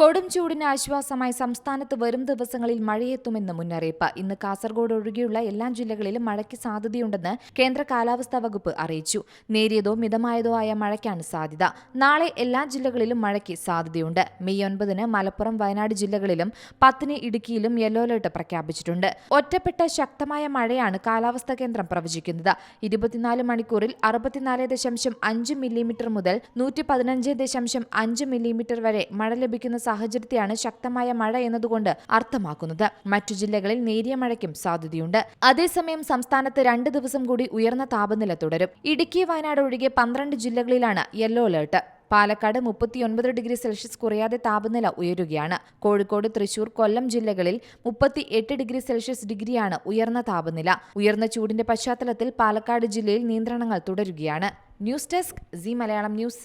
കൊടും ചൂടിന് ആശ്വാസമായി സംസ്ഥാനത്ത് വരും ദിവസങ്ങളിൽ മഴയെത്തുമെന്ന് മുന്നറിയിപ്പ്. ഇന്ന് കാസർഗോഡ് ഒഴികെയുള്ള എല്ലാ ജില്ലകളിലും മഴയ്ക്ക് സാധ്യതയുണ്ടെന്ന് കേന്ദ്ര കാലാവസ്ഥാ വകുപ്പ് അറിയിച്ചു. നേരിയതോ മിതമായതോ ആയ മഴയ്ക്കാണ് സാധ്യത. നാളെ എല്ലാ ജില്ലകളിലും മഴയ്ക്ക് സാധ്യതയുണ്ട്. മെയ് ഒൻപതിന് മലപ്പുറം വയനാട് ജില്ലകളിലും പത്തിന് ഇടുക്കിയിലും യെല്ലോ അലർട്ട് പ്രഖ്യാപിച്ചിട്ടുണ്ട്. ഒറ്റപ്പെട്ട ശക്തമായ മഴയാണ് കാലാവസ്ഥാ കേന്ദ്രം പ്രവചിക്കുന്നത്. ഇരുപത്തിനാല് മണിക്കൂറിൽ അറുപത്തിനാല് ദശാംശം അഞ്ച് മില്ലിമീറ്റർ മുതൽ നൂറ്റി പതിനഞ്ച് ദശാംശം അഞ്ച് മില്ലിമീറ്റർ വരെ മഴ ലഭിക്കുന്ന സാഹചര്യത്തെയാണ് ശക്തമായ മഴ എന്നതുകൊണ്ട് അർത്ഥമാക്കുന്നത്. മറ്റു ജില്ലകളിൽ നേരിയ മഴയ്ക്കും സാധ്യതയുണ്ട്. അതേസമയം സംസ്ഥാനത്ത് രണ്ട് ദിവസം കൂടി ഉയർന്ന താപനില തുടരും. ഇടുക്കി വയനാട് ഒഴികെ പന്ത്രണ്ട് ജില്ലകളിലാണ് യെല്ലോ അലേർട്ട്. പാലക്കാട് മുപ്പത്തിയൊൻപത് ഡിഗ്രി സെൽഷ്യസ് കുറയാതെ താപനില ഉയരുകയാണ്. കോഴിക്കോട് തൃശൂർ കൊല്ലം ജില്ലകളിൽ മുപ്പത്തി എട്ട് ഡിഗ്രി സെൽഷ്യസ് ഡിഗ്രിയാണ് ഉയർന്ന താപനില. ഉയർന്ന ചൂടിന്റെ പശ്ചാത്തലത്തിൽ പാലക്കാട് ജില്ലയിൽ നിയന്ത്രണങ്ങൾ തുടരുകയാണ്. News desk C Malayalam news.